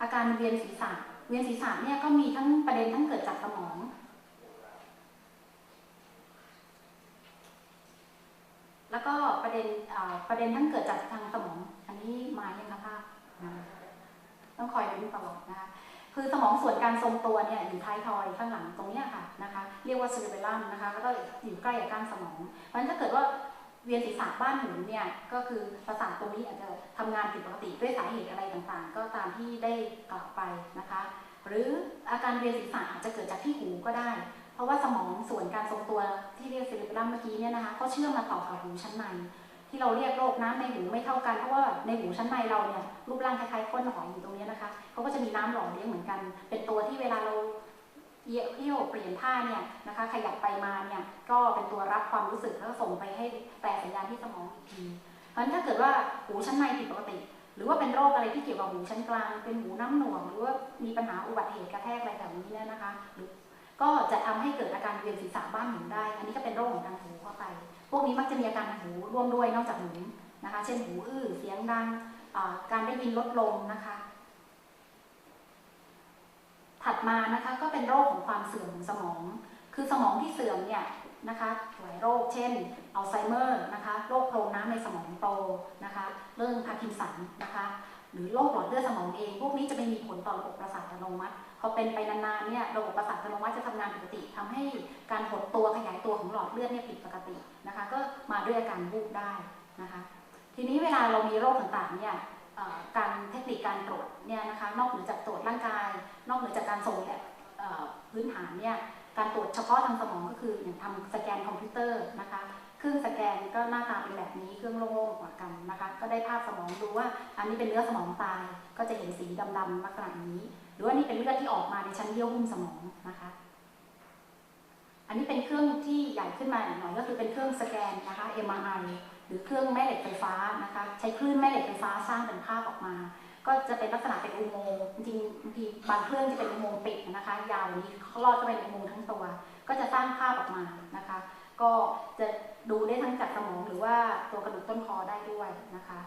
อาการเวียนศีรษะ เวียนศีรษะเนี่ยก็มีทั้งประเด็นทั้งเกิดจากสมอง แล้วก็ประเด็นประเด็นทั้งเกิดจากทางสมอง อันนี้มายังคะภาพนะต้องคอยดูตลอดนะคะคือสมองส่วนการทรงตัวเนี่ยอยู่ท้ายทอยข้างหลังตรงเนี้ยค่ะนะคะ เรียกว่า c e r e b e l l u m นะคะแล้วก็อยู่ใกล้กับก้านสมองเพราะฉะนั้นถ้า เวียนศีรษะบ้านหมุนเนี่ยก็คือประสาทตรงนี้อาจจะทำงานผิดปกติด้วยสาเหตุอะไรต่างๆ ก็ตามที่ได้กล่าวไปนะคะ หรืออาการเวียนศีรษะอาจจะเกิดจากที่หูก็ได้ เพราะว่าสมองส่วนการทรงตัวที่เรียก c e r e b e l l u m เมื่อกี้เนี่ยนะคะก็เชื่อมมาต่อกับหูชั้นในที่เราเรียกโรคน้ำในหูไม่เท่ากันเพราะว่าในหูชั้นในเราเนี่ยรูปร่างคล้ายๆก้นหอยอยู่ตรงเนี้ยนะคะเขาก็จะมีน้ำหล่อเลี้ยงเหมือนกัน เป็นตัวที่เวลาเรา เยี่ยวเยี่ยวเปลี่ยนท่าเนี่ยนะคะ ขยับไปมาเนี่ยก็เป็นตัวรับความรู้สึกแล้วก็ส่งไปให้แปลสัญญาณที่สมองอีกทีเพราะฉะนั้นถ้าเกิดว่าหูชั้นในผิดปกติ หรือว่าเป็นโรคอะไรที่เกี่ยวกับหูชั้นกลาง เป็นหูน้ำหน่วงหรือว่ามีปัญหาอุบัติเหตุกระแทกอะไรแบบนี้เนี่ยนะคะ ก็จะทำให้เกิดอาการเวียนศีรษะบ้านหมุนได้ อันนี้ก็เป็นโรคของทางหูเข้าไป พวกนี้มักจะมีอาการหูร่วมด้วยนอกจากหมุนนะคะ เช่นหูอื้อเสียงดังการได้ยินลดลงนะคะ ถัดมานะคะก็เป็นโรคของความเสื่อมของสมอง คือสมองที่เสื่อมเนี่ยนะคะหลายโรคเช่นอัลไซเมอร์นะคะโรคโพรงน้ำในสมองโตนะคะเรื่องพาร์กินสันนะคะหรือโรคหลอดเลือดสมองเอง พวกนี้จะไม่มีผลต่อระบบประสาทอัตโนมัติพอเป็นไปนานๆเนี่ยระบบประสาทอัตโนมัติจะทำงานปกติทำให้การหดตัวขยายตัวของหลอดเลือดเนี่ยผิดปกตินะคะก็มาด้วยอาการวูบได้นะคะทีนี้เวลาเรามีโรคต่างๆเนี่ยการเทคนิคการตรวจเนี่ยนะคะนอกเหนือจากตรวจร่างกาย อกเหนือจากการส่งแบบพื้นฐานเนี่ยการตรวจเฉพาะทางสมองก็คืออย่างทำสแกนคอมพิวเตอร์นะคะเครื่องสแกนก็หน้าตาเป็นแบบนี้เครื่องโล่งกว่ากันนะคะก็ได้ภาพสมองดูว่าอันนี้เป็นเนื้อสมองตายก็จะเห็นสีดำๆลักษณะนี้ หรือว่านี่เป็นเลือดที่ออกมาในชั้นเยื่อหุ้มสมองนะคะอันนี้เป็นเครื่องที่ใหญ่ขึ้นมาหน่อยก็คือเป็นเครื่องสแกนนะคะ MRI หรือเครื่องแม่เหล็กไฟฟ้านะคะ ใช้คลื่นแม่เหล็กไฟฟ้าสร้างเป็นภาพออกมา ก็จะเป็นลักษณะเป็นอุโมงค์จริงบางทีบางเครื่องจะเป็นอุโมงค์ปิดนะคะ ยาวนี้เขาลอดเข้าไปในอุโมงค์ทั้งตัว ก็จะสร้างภาพออกมานะคะ ก็จะดูได้ทั้งจากสมองหรือว่าตัวกระดูกต้นคอได้ด้วยนะคะ